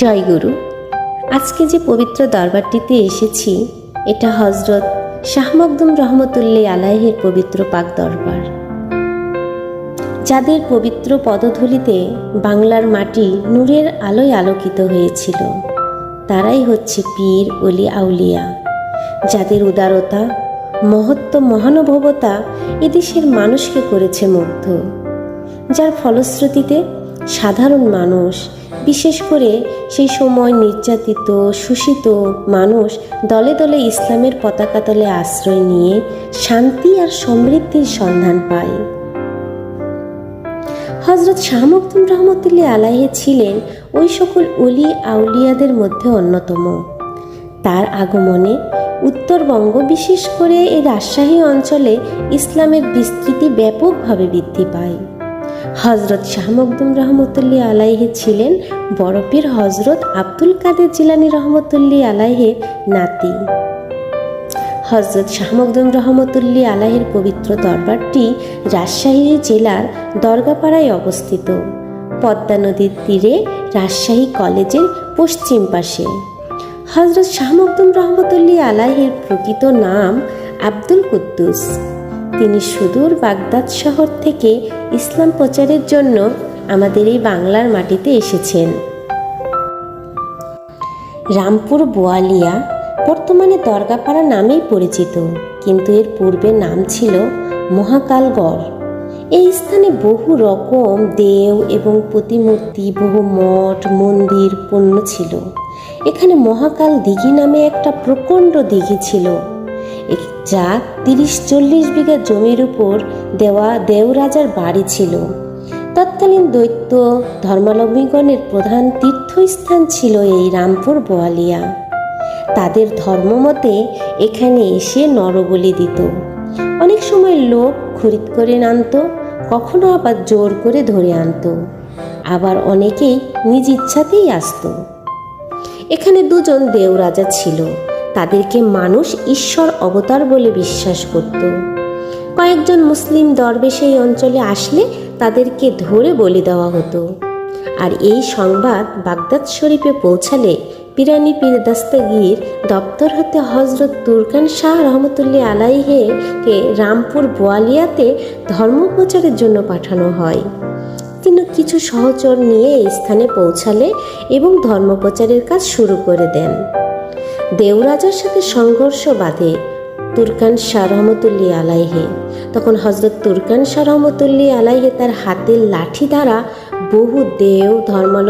জয় গুরু। আজকে যে পবিত্র দরবারটিতে এসেছি, এটা হজরত শাহ মখদুম রহমতুল্লি আলাহের পবিত্র পাক দরবার। যাদের পবিত্র পদধূলিতে বাংলার মাটি নূরের আলোয় আলোকিত হয়েছিল, তারাই হচ্ছে পীর অলি আউলিয়া। যাদের উদারতা, মহত্ব, মহানুভবতা এদেশের মানুষকে করেছে মুগ্ধ। যার ফলশ্রুতিতে সাধারণ মানুষ বিশেষ করে সেই সময় নির্যাতিত, শোষিত মানুষ দলে দলে ইসলামের পতাকা তলে আশ্রয় নিয়ে শান্তি আর সমৃদ্ধির সন্ধান পায়। হজরত শাহ মখদুম রহমতুল্লাহ আলাহে ছিলেন ওই সকল অলি আউলিয়াদের মধ্যে অন্যতম। তার আগমনে উত্তরবঙ্গ বিশেষ করে এই রাজশাহী অঞ্চলে ইসলামের বিস্তৃতি ব্যাপকভাবে বৃদ্ধি পায়। হজরত শাহ মখদুম রহমতুল্লি আলাইহে ছিলেন বরফের হজরত আব্দুল কাদের জিলানি রহমতুল্লি আলাইহে নাতি। হজরত শাহ মখদুম রহমতুল্লি আলাহের পবিত্র দরবারটি রাজশাহী জেলার দরগাপাড়ায় অবস্থিত। পদ্মা নদীর তীরে রাজশাহী কলেজের পশ্চিম পাশে। হজরত শাহ মখদুম রহমতুল্লি আলাহের প্রকৃত নাম আব্দুল কুদ্দুস। তিনি সুদূর বাগদাদ শহর থেকে ইসলাম প্রচারের জন্য আমাদের এই বাংলার মাটিতে এসেছেন। রামপুর বোয়ালিয়া বর্তমানে দরগাপাড়া নামেই পরিচিত, কিন্তু এর পূর্বে নাম ছিল মহাকালগড়। এই স্থানে বহু রকম দেও এবং প্রতিমূর্তি, বহু মঠ, মন্দির পণ্য ছিল। এখানে মহাকাল দিঘি নামে একটা প্রকাণ্ড দিঘি ছিল। যা তিরিশ চল্লিশ বিঘা জমির উপর দেওয়া দেওরাজার বাড়ি ছিল। তৎকালীন দৈত্য ধর্মাবলম্বীগণের প্রধান তীর্থস্থান ছিল এই রামপুর বোয়ালিয়া। তাদের ধর্মমতে এখানে এসে নরবলি দিত। অনেক সময় লোক খরিদ করে আনত কখনো আবার জোর করে ধরে আনতো। আবার অনেকেই নিজ ইচ্ছাতেই আসতো। এখানে দুজন দেওরাজা ছিল। তাদেরকে মানুষ ঈশ্বর অবতার বলে বিশ্বাস করত। কয়েকজন মুসলিম দরবেশ এই অঞ্চলে আসলে তাদেরকে ধরে বলি দেওয়া হতো। আর এই সংবাদ বাগদাদ শরীফে পৌঁছালে পিরানি পীর দাস্তাগির দপ্তর হতে হজরত তুরকান শাহ রহমতুল্লাহ আলাইহে কে রামপুর বোয়ালিয়াতে ধর্ম প্রচারের জন্য পাঠানো হয়। তিনি কিছু সহচর নিয়ে স্থানে পৌঁছালে এবং ধর্মপ্রচারের কাজ শুরু করে দেন। দেওরাজার সাথে সংঘর্ষ বাঁধে তুরকান শাহ আলাইহে। তখন হজরত তুরকান শাহ আলাইহে তার হাতের লাঠি দ্বারা বহু দেও ধর্মাল